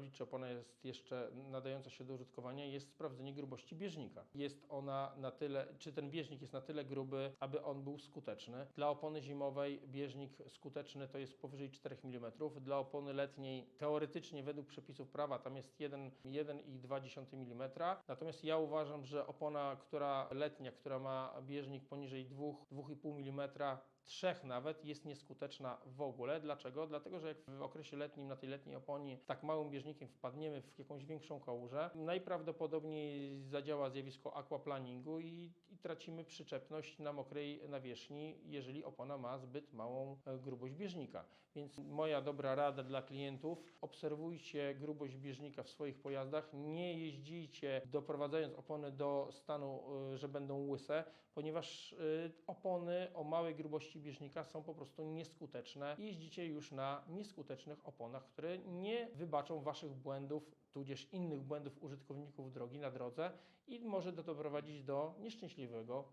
sprawdzić, czy opona jest jeszcze nadająca się do użytkowania, jest sprawdzenie grubości bieżnika. Jest ona na tyle, czy ten bieżnik jest na tyle gruby, aby on był skuteczny. Dla opony zimowej bieżnik skuteczny to jest powyżej 4 mm. Dla opony letniej teoretycznie według przepisów prawa tam jest 1, 1,2 mm. Natomiast ja uważam, że opona, która letnia, która ma bieżnik poniżej 2, 2,5 mm, trzech nawet jest nieskuteczna w ogóle. Dlaczego? Dlatego, że jak w okresie letnim na tej letniej oponie tak małym bieżnikiem wpadniemy w jakąś większą kałużę, najprawdopodobniej zadziała zjawisko aquaplaningu i, i tracimy przyczepność na mokrej nawierzchni, jeżeli opona ma zbyt małą e, grubość bieżnika. Więc moja dobra rada dla klientów, obserwujcie grubość bieżnika w swoich pojazdach, nie jeździcie doprowadzając opony do stanu, y, że będą łyse, ponieważ y, opony o małej grubości bieżnika są po prostu nieskuteczne. Jeździcie już na nieskutecznych oponach, które nie wybaczą Waszych błędów, tudzież innych błędów użytkowników drogi na drodze i może to doprowadzić do nieszczęśliwego